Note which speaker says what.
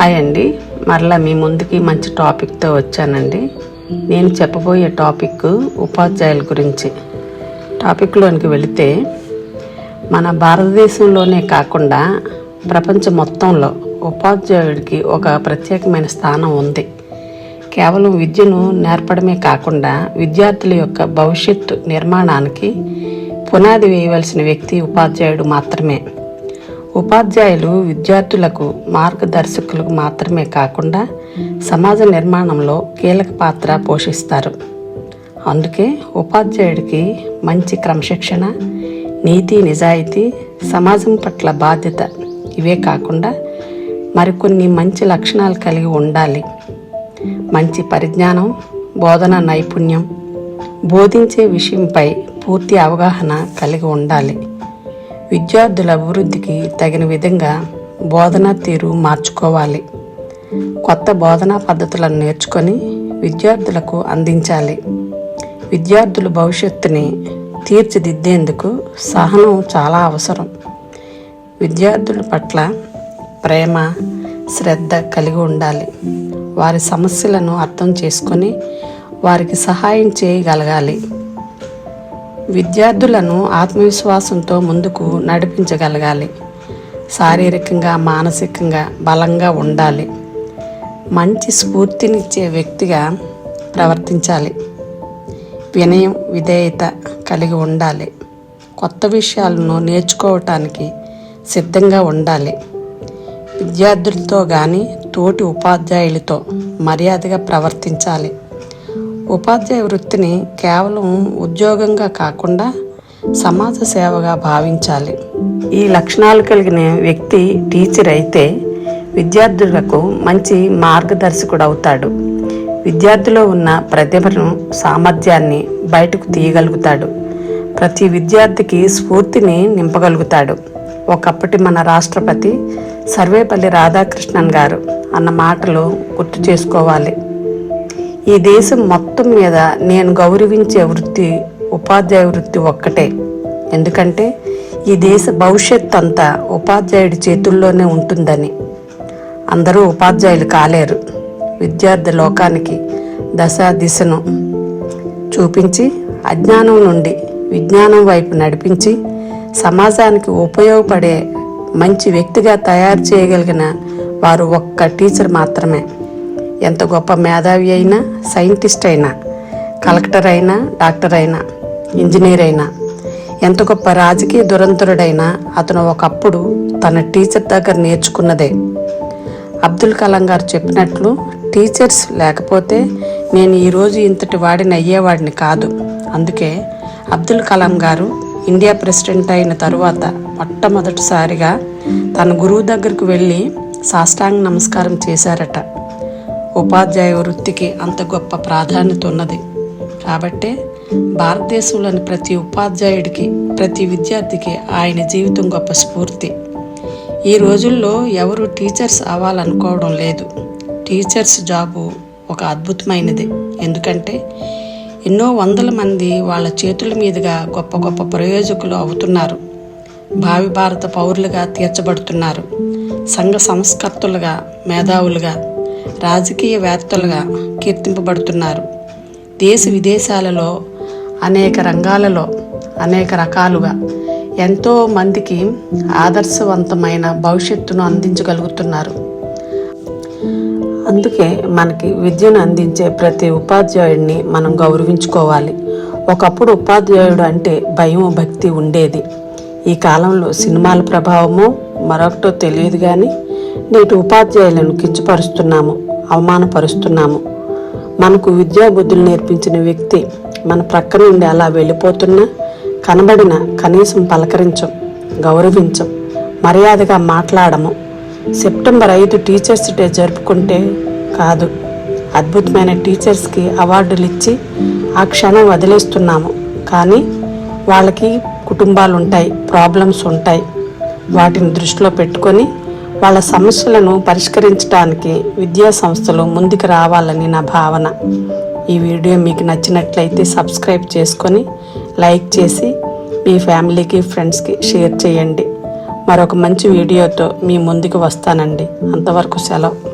Speaker 1: Hi అండి. మరలా మీ ముందుకి మంచి టాపిక్తో వచ్చానండి. నేను చెప్పబోయే టాపిక్ ఉపాధ్యాయుల గురించి. టాపిక్లోనికి వెళితే మన భారతదేశంలోనే కాకుండా ప్రపంచం మొత్తంలో ఉపాధ్యాయుడికి ఒక ప్రత్యేకమైన స్థానం ఉంది. కేవలం విద్యను నేర్పడమే కాకుండా విద్యార్థుల యొక్క భవిష్యత్తు నిర్మాణానికి పునాది వేయవలసిన వ్యక్తి ఉపాధ్యాయుడు మాత్రమే. ఉపాధ్యాయులు విద్యార్థులకు మార్గదర్శకులకు మాత్రమే కాకుండా సమాజ నిర్మాణంలో కీలక పాత్ర పోషిస్తారు. అందుకే ఉపాధ్యాయుడికి మంచి క్రమశిక్షణ నీతి నిజాయితీ సమాజం పట్ల బాధ్యత ఇవే కాకుండా మరికొన్ని మంచి లక్షణాలు కలిగి ఉండాలి. మంచి పరిజ్ఞానం బోధన నైపుణ్యం బోధించే విషయంపై పూర్తి అవగాహన కలిగి ఉండాలి. విద్యార్థుల అభివృద్ధికి తగిన విధంగా బోధనా తీరు మార్చుకోవాలి. కొత్త బోధనా పద్ధతులను నేర్చుకొని విద్యార్థులకు అందించాలి. విద్యార్థుల భవిష్యత్తుని తీర్చిదిద్దేందుకు సహనం చాలా అవసరం. విద్యార్థుల పట్ల ప్రేమ శ్రద్ధ కలిగి ఉండాలి. వారి సమస్యలను అర్థం చేసుకొని వారికి సహాయం చేయగలగాలి. విద్యార్థులను ఆత్మవిశ్వాసంతో ముందుకు నడిపించగలగాలి. శారీరకంగా మానసికంగా బలంగా ఉండాలి. మంచి స్ఫూర్తినిచ్చే వ్యక్తిగా ప్రవర్తించాలి. వినయం విధేయత కలిగి ఉండాలి. కొత్త విషయాలను నేర్చుకోవటానికి సిద్ధంగా ఉండాలి. విద్యార్థులతో కానీ తోటి ఉపాధ్యాయులతో మర్యాదగా ప్రవర్తించాలి. ఉపాధ్యాయ వృత్తిని కేవలం ఉద్యోగంగా కాకుండా సమాజ సేవగా భావించాలి. ఈ లక్షణాలు కలిగిన వ్యక్తి టీచర్ అయితే విద్యార్థులకు మంచి మార్గదర్శకుడు అవుతాడు. విద్యార్థిలో ఉన్న ప్రతిభను సామర్థ్యాన్ని బయటకు తీయగలుగుతాడు. ప్రతి విద్యార్థికి స్ఫూర్తిని నింపగలుగుతాడు. ఒకప్పటి మన రాష్ట్రపతి సర్వేపల్లి రాధాకృష్ణన్ గారు అన్న మాటలు గుర్తు చేసుకోవాలి. ఈ దేశం మొత్తం మీద నేను గౌరవించే వృత్తి ఉపాధ్యాయ వృత్తి ఒక్కటే. ఎందుకంటే ఈ దేశ భవిష్యత్ అంతా ఉపాధ్యాయుడి చేతుల్లోనే ఉంటుందని. అందరూ ఉపాధ్యాయులు కాలేరు. విద్యార్థి లోకానికి దశ దిశను చూపించి అజ్ఞానం నుండి విజ్ఞానం వైపు నడిపించి సమాజానికి ఉపయోగపడే మంచి వ్యక్తిగా తయారు చేయగలిగిన వారు ఒక్క టీచర్ మాత్రమే. ఎంత గొప్ప మేధావి అయినా సైంటిస్ట్ అయినా కలెక్టర్ అయినా డాక్టర్ అయినా ఇంజనీర్ అయినా ఎంత గొప్ప రాజకీయ దురంతుడైనా అతను ఒకప్పుడు తన టీచర్ దగ్గర నేర్చుకున్నదే. అబ్దుల్ కలాం గారు చెప్పినట్లు టీచర్స్ లేకపోతే నేను ఈరోజు ఇంతటి వాడిని అయ్యేవాడిని కాదు. అందుకే అబ్దుల్ కలాం గారు ఇండియా ప్రెసిడెంట్ అయిన తరువాత మొట్టమొదటిసారిగా తన గురువు దగ్గరకు వెళ్ళి సాష్టాంగ నమస్కారం చేశారట. ఉపాధ్యాయ వృత్తికి అంత గొప్ప ప్రాధాన్యత ఉన్నది. కాబట్టే భారతదేశంలోని ప్రతి ఉపాధ్యాయుడికి ప్రతి విద్యార్థికి ఆయన జీవితం గొప్ప స్ఫూర్తి. ఈ రోజుల్లో ఎవరు టీచర్స్ అవ్వాలనుకోవడం లేదు. టీచర్స్ జాబు ఒక అద్భుతమైనది. ఎందుకంటే ఎన్నో వందల మంది వాళ్ళ చేతుల మీదుగా గొప్ప గొప్ప ప్రయోజకులు అవుతున్నారు. భావి భారత పౌరులుగా తీర్చబడుతున్నారు. సంఘ సంస్కర్తలుగా మేధావులుగా రాజకీయవేత్తలుగా కీర్తింపబడుతున్నారు. దేశ విదేశాలలో అనేక రంగాలలో అనేక రకాలుగా ఎంతో మందికి ఆదర్శవంతమైన భవిష్యత్తును అందించగలుగుతున్నారు. అందుకే మనకి విద్యను అందించే ప్రతి ఉపాధ్యాయుడిని మనం గౌరవించుకోవాలి. ఒకప్పుడు ఉపాధ్యాయుడు అంటే భయం భక్తి ఉండేది. ఈ కాలంలో సినిమాల ప్రభావము మరొకటో తెలియదు కానీ నేటి ఉపాధ్యాయులను కించపరుస్తున్నాము. అవమానపరుస్తున్నాము. మనకు విద్యాబుద్ధులు నేర్పించిన వ్యక్తి మన ప్రక్క నుండి అలా వెళ్ళిపోతున్నా కనబడిన కనీసం పలకరించం గౌరవించం మర్యాదగా మాట్లాడము. సెప్టెంబర్ ఐదు టీచర్స్ డే జరుపుకుంటే కాదు. అద్భుతమైన టీచర్స్కి అవార్డులు ఇచ్చి ఆ క్షణం వదిలేస్తున్నాము. కానీ వాళ్ళకి కుటుంబాలు ఉంటాయి ప్రాబ్లమ్స్ ఉంటాయి. వాటిని దృష్టిలో పెట్టుకొని వాళ్ళ సమస్యలను పరిష్కరించడానికి విద్యా సంస్థలు ముందుకు రావాలని నా భావన. ఈ వీడియో మీకు నచ్చినట్లయితే సబ్స్క్రైబ్ చేసుకొని లైక్ చేసి మీ ఫ్యామిలీకి ఫ్రెండ్స్కి షేర్ చేయండి. మరొక మంచి వీడియోతో మీ ముందుకు వస్తానండి. అంతవరకు సెలవు.